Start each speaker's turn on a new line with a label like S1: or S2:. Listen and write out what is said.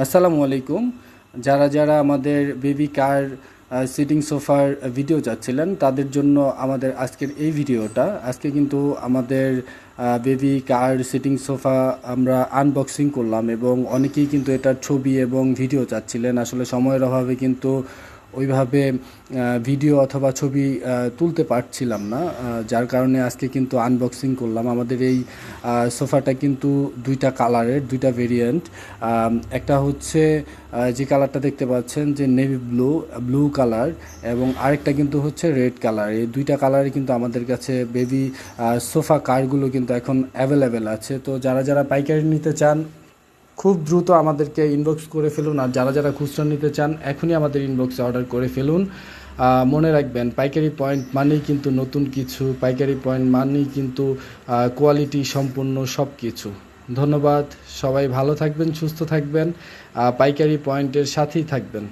S1: আসসালামু আলাইকুম। যারা যারা আমাদের বেবি কার সিটিং সোফার ভিডিও চাচ্ছিলেন, তাদের জন্য আমাদের আজকের এই ভিডিওটা। আজকে কিন্তু আমাদের বেবি কার, সিটিং সোফা আমরা আনবক্সিং করলাম এবং অনেকেই কিন্তু এটার ছবি এবং ভিডিও চাচ্ছিলেন। আসলে সময়ের অভাবে কিন্তু ওইভাবে ভিডিও অথবা ছবি তুলতে পারছিলাম না যার কারণে আজকে কিন্তু আনবক্সিং করলাম। আমাদের এই সোফাটা কিন্তু দুইটা কালারের দুইটা ভেরিয়েন্ট একটা হচ্ছে যে কালারটা দেখতে পাচ্ছেন যে নেভি ব্লু ব্লু কালার এবং আরেকটা কিন্তু হচ্ছে রেড কালার এই দুইটা কালারই কিন্তু আমাদের কাছে বেবি সোফা কারগুলো কিন্তু এখন অ্যাভেলেবেল আছে। তো যারা যারা পাইকারি নিতে চান খুব দ্রুত আমাদেরকে ইনবক্স করে ফেলুন আর যারা যারা খুচরা নিতে চান, এখনই আমাদের ইনবক্সে অর্ডার করে ফেলুন। মনে রাখবেন, পাইকারি পয়েন্ট মানেই কিন্তু নতুন কিছু, পাইকারি পয়েন্ট মানেই কিন্তু কোয়ালিটি সম্পূর্ণ সব কিছু ধন্যবাদ, সবাই ভালো থাকবেন, সুস্থ থাকবেন। পাইকারি পয়েন্টের সাথেই থাকবেন।